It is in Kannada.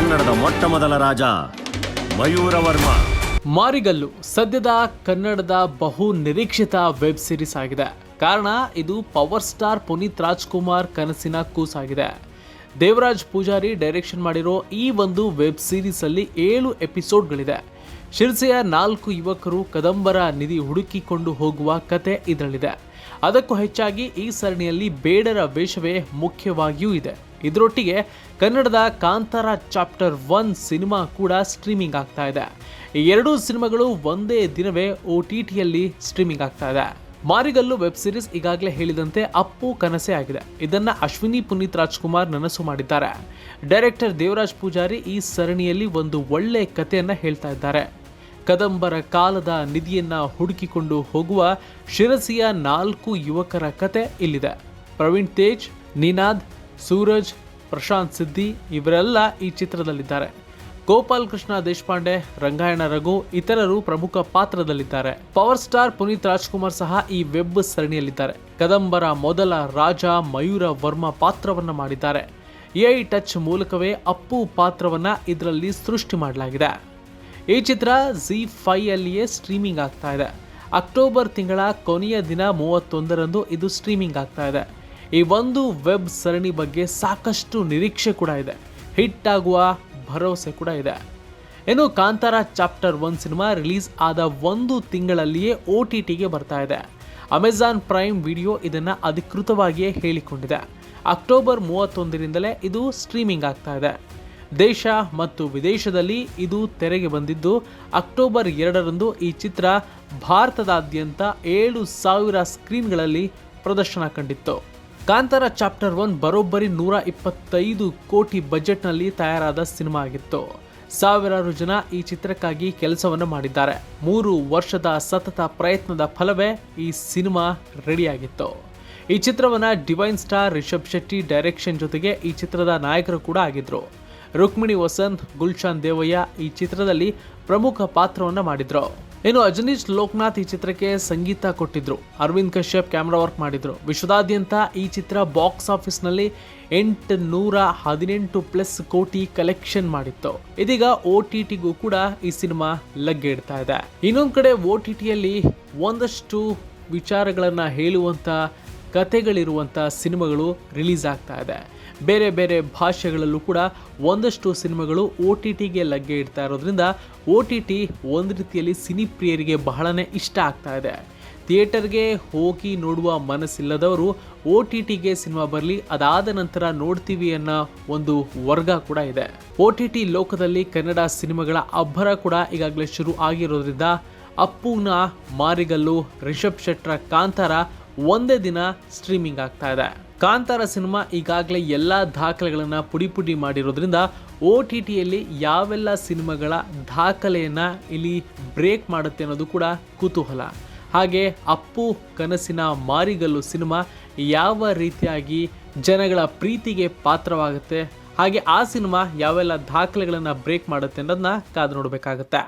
ಕನ್ನಡದ ಮೊಟ್ಟ ಮೊದಲ ರಾಜ ಮಯೂರವರ್ಮ. ಮಾರಿಗಲ್ಲು, ಸದ್ಯದ ಕನ್ನಡದ ಬಹು ನಿರೀಕ್ಷಿತ ವೆಬ್ ಸಿರೀಸ್ ಆಗಿದೆ. ಕಾರಣ, ಇದು ಪವರ್ ಸ್ಟಾರ್ ಪುನೀತ್ ರಾಜ್ಕುಮಾರ್ ಕನಸಿನ ಕೂಸಾಗಿದೆ. ದೇವರಾಜ್ ಪೂಜಾರಿ ಡೈರೆಕ್ಷನ್ ಮಾಡಿರೋ ಈ ಒಂದು ವೆಬ್ ಸೀರೀಸ್ ಅಲ್ಲಿ ಏಳು ಎಪಿಸೋಡ್ಗಳಿದೆ ಶಿರ್ಸೆಯ ನಾಲ್ಕು ಯುವಕರು ಕದಂಬರ ನಿಧಿ ಹುಡುಕಿಕೊಂಡು ಹೋಗುವ ಕತೆ ಇದರಲ್ಲಿದೆ. ಅದಕ್ಕೂ ಹೆಚ್ಚಾಗಿ ಈ ಸರಣಿಯಲ್ಲಿ ಬೇಡರ ವೇಷವೇ ಮುಖ್ಯವಾಗಿಯೂ ಇದೆ. ಇದರೊಟ್ಟಿಗೆ ಕನ್ನಡದ ಕಾಂತಾರ ಚಾಪ್ಟರ್ ಒನ್ ಸಿನಿಮಾ ಕೂಡ ಸ್ಟ್ರೀಮಿಂಗ್ ಆಗ್ತಾ ಇದೆ. ಎರಡೂ ಸಿನಿಮಾಗಳು ಒಂದೇ ದಿನವೇ ಒ ಟಿ ಟಿಯಲ್ಲಿ ಸ್ಟ್ರೀಮಿಂಗ್ ಆಗ್ತಾ ಇದೆ. ಮಾರಿಗಲ್ಲು ವೆಬ್ ಸಿರೀಸ್ ಈಗಾಗಲೇ ಹೇಳಿದಂತೆ ಅಪ್ಪು ಕನಸೇ ಆಗಿದೆ. ಇದನ್ನ ಅಶ್ವಿನಿ ಪುನೀತ್ ರಾಜ್ಕುಮಾರ್ ನನಸು ಮಾಡಿದ್ದಾರೆ. ಡೈರೆಕ್ಟರ್ ದೇವರಾಜ್ ಪೂಜಾರಿ ಈ ಸರಣಿಯಲ್ಲಿ ಒಂದು ಒಳ್ಳೆ ಕಥೆಯನ್ನ ಹೇಳ್ತಾ ಇದ್ದಾರೆ. ಕದಂಬರ ಕಾಲದ ನಿಧಿಯನ್ನ ಹುಡುಕಿಕೊಂಡು ಹೋಗುವ ಶಿರಸಿಯ ನಾಲ್ಕು ಯುವಕರ ಕತೆ ಇಲ್ಲಿದೆ. ಪ್ರವೀಣ್ ತೇಜ್, ನಿನಾದ್ ಸೂರಜ್, ಪ್ರಶಾಂತ್ ಸಿದ್ದಿ ಇವರೆಲ್ಲ ಈ ಚಿತ್ರದಲ್ಲಿದ್ದಾರೆ. ಗೋಪಾಲ್ ಕೃಷ್ಣ ದೇಶಪಾಂಡೆ, ರಂಗಾಯಣ ರಘು ಇತರರು ಪ್ರಮುಖ ಪಾತ್ರದಲ್ಲಿದ್ದಾರೆ. ಪವರ್ ಸ್ಟಾರ್ ಪುನೀತ್ ರಾಜ್ಕುಮಾರ್ ಸಹ ಈ ವೆಬ್ ಸರಣಿಯಲ್ಲಿದ್ದಾರೆ. ಕದಂಬರ, ಮೊದಲ, ರಾಜ, ಮಯೂರ ವರ್ಮ ಪಾತ್ರವನ್ನ ಮಾಡಿದ್ದಾರೆ. ಎಐ ಟಚ್ ಮೂಲಕವೇ ಅಪ್ಪು ಪಾತ್ರವನ್ನ ಇದರಲ್ಲಿ ಸೃಷ್ಟಿ ಮಾಡಲಾಗಿದೆ. ಈ ಚಿತ್ರ ಜಿ ಫೈ ಅಲ್ಲಿಯೇ ಸ್ಟ್ರೀಮಿಂಗ್ ಆಗ್ತಾ ಇದೆ. ಅಕ್ಟೋಬರ್ ತಿಂಗಳ ಕೊನೆಯ ದಿನ ಮೂವತ್ತೊಂದರಂದು ಇದು ಸ್ಟ್ರೀಮಿಂಗ್ ಆಗ್ತಾ ಇದೆ. ಈ ಒಂದು ವೆಬ್ ಸರಣಿ ಬಗ್ಗೆ ಸಾಕಷ್ಟು ನಿರೀಕ್ಷೆ ಕೂಡ ಇದೆ. ಹಿಟ್ ಆಗುವ ಭರವಸೆ ಕೂಡ ಇದೆ. ಇನ್ನು Kantara chapter one cinema release ಆದ ಒಂದು ತಿಂಗಳಲ್ಲಿಯೇ ಒ ಟಿ ಟಿಗೆ ಬರ್ತಾ ಇದೆ. ಅಮೆಜಾನ್ ಪ್ರೈಮ್ ವಿಡಿಯೋ ಇದನ್ನು ಅಧಿಕೃತವಾಗಿಯೇ ಹೇಳಿಕೊಂಡಿದೆ. ಅಕ್ಟೋಬರ್ ಮೂವತ್ತೊಂದರಿಂದಲೇ ಇದು ಸ್ಟ್ರೀಮಿಂಗ್ ಆಗ್ತಾ ಇದೆ. ದೇಶ ಮತ್ತು ವಿದೇಶದಲ್ಲಿ ಇದು ತೆರೆಗೆ ಬಂದಿದ್ದು, ಅಕ್ಟೋಬರ್ ಎರಡರಂದು ಈ ಚಿತ್ರ ಭಾರತದಾದ್ಯಂತ ಏಳು ಸಾವಿರ ಸ್ಕ್ರೀನ್ಗಳಲ್ಲಿ ಪ್ರದರ್ಶನ ಕಂಡಿತ್ತು. ಕಾಂತಾರ ಚಾಪ್ಟರ್ ಒನ್ ಬರೋಬ್ಬರಿ ನೂರ ಇಪ್ಪತ್ತೈದು ಕೋಟಿ ಬಜೆಟ್ನಲ್ಲಿ ತಯಾರಾದ ಸಿನಿಮಾ ಆಗಿತ್ತು. ಸಾವಿರಾರು ಜನ ಈ ಚಿತ್ರಕ್ಕಾಗಿ ಕೆಲಸವನ್ನು ಮಾಡಿದ್ದಾರೆ. ಮೂರು ವರ್ಷದ ಸತತ ಪ್ರಯತ್ನದ ಫಲವೇ ಈ ಸಿನಿಮಾ ರೆಡಿಯಾಗಿತ್ತು. ಈ ಚಿತ್ರವನ್ನು divine star Rishab Shetty direction ಜೊತೆಗೆ ಈ ಚಿತ್ರದ ನಾಯಕರು ಕೂಡ ಆಗಿದ್ದರು ರುಕ್ಮಿಣಿ ವಸಂತ್, ಗುಲ್ಶಾನ್ ದೇವಯ್ಯ ಈ ಚಿತ್ರದಲ್ಲಿ ಪ್ರಮುಖ ಪಾತ್ರವನ್ನು ಮಾಡಿದ್ರು. ಇನ್ನು ಅಜನೀಶ್ ಲೋಕನಾಥ್ ಈ ಚಿತ್ರಕ್ಕೆ ಸಂಗೀತ ಕೊಟ್ಟಿದ್ರು. ಅರವಿಂದ್ ಕಶ್ಯಪ್ ಕ್ಯಾಮ್ರಾ ವರ್ಕ್ ಮಾಡಿದ್ರು. ವಿಶ್ವದಾದ್ಯಂತ ಈ ಚಿತ್ರ ಬಾಕ್ಸ್ ಆಫೀಸ್ನಲ್ಲಿ ಎಂಟು ನೂರ ಹದಿನೆಂಟು ಪ್ಲಸ್ ಕೋಟಿ ಕಲೆಕ್ಷನ್ ಮಾಡಿತ್ತು. ಇದೀಗ ಒ ಟಿ ಟಿಗೂ ಕೂಡ ಈ ಸಿನಿಮಾ ಲಗ್ಗೆ ಇಡ್ತಾ ಇದೆ. ಇನ್ನೊಂದು ಕಡೆ ಒ ಟಿ ಟಿಯಲ್ಲಿ ಒಂದಷ್ಟು ವಿಚಾರಗಳನ್ನು ಹೇಳುವಂಥ ಕತೆಗಳಿರುವಂಥ ಸಿನಿಮಾಗಳು ರಿಲೀಸ್ ಆಗ್ತಾ ಇದೆ. ಬೇರೆ ಬೇರೆ ಭಾಷೆಗಳಲ್ಲೂ ಕೂಡ ಒಂದಷ್ಟು ಸಿನಿಮಾಗಳು ಒ ಟಿ ಟಿಗೆ ಲಗ್ಗೆ ಇಡ್ತಾ ಇರೋದ್ರಿಂದ ಒ ಟಿ ಟಿ ಒಂದು ರೀತಿಯಲ್ಲಿ ಸಿನಿ ಪ್ರಿಯರಿಗೆ ಬಹಳನೇ ಇಷ್ಟ ಆಗ್ತಾ ಇದೆ. ಥಿಯೇಟರ್ಗೆ ಹೋಗಿ ನೋಡುವ ಮನಸ್ಸಿಲ್ಲದವರು ಒ ಟಿ ಟಿಗೆ ಸಿನಿಮಾ ಬರಲಿ, ಅದಾದ ನಂತರ ನೋಡ್ತೀವಿ ಅನ್ನೋ ಒಂದು ವರ್ಗ ಕೂಡ ಇದೆ. ಒ ಟಿ ಟಿ ಲೋಕದಲ್ಲಿ ಕನ್ನಡ ಸಿನಿಮಾಗಳ ಅಬ್ಬರ ಕೂಡ ಈಗಾಗಲೇ ಶುರು ಆಗಿರೋದ್ರಿಂದ ಅಪ್ಪುನ ಮಾರಿಗಲ್ಲು, ರಿಷಬ್ ಶೆಟ್ರ, ಕಾಂತಾರ ಒಂದೇ ದಿನ ಸ್ಟ್ರೀಮಿಂಗ್ ಆಗ್ತಾ ಇದೆ. ಕಾಂತಾರ ಸಿನಿಮಾ ಈಗಾಗಲೇ ಎಲ್ಲ ದಾಖಲೆಗಳನ್ನು ಪುಡಿ ಪುಡಿ ಮಾಡಿರೋದ್ರಿಂದ ಒ ಟಿ ಟಿಯಲ್ಲಿ ಯಾವೆಲ್ಲ ಸಿನಿಮಾಗಳ ದಾಖಲೆಯನ್ನು ಇಲ್ಲಿ ಬ್ರೇಕ್ ಮಾಡುತ್ತೆ ಅನ್ನೋದು ಕೂಡ ಕುತೂಹಲ. ಹಾಗೆ ಅಪ್ಪು, ಕನಸಿನ ಮಾರಿಗಲ್ಲು ಸಿನಿಮಾ ಯಾವ ರೀತಿಯಾಗಿ ಜನಗಳ ಪ್ರೀತಿಗೆ ಪಾತ್ರವಾಗುತ್ತೆ, ಹಾಗೆ ಆ ಸಿನಿಮಾ ಯಾವೆಲ್ಲ ದಾಖಲೆಗಳನ್ನು ಬ್ರೇಕ್ ಮಾಡುತ್ತೆ ಅನ್ನೋದನ್ನ ಕಾದು ನೋಡಬೇಕಾಗುತ್ತೆ.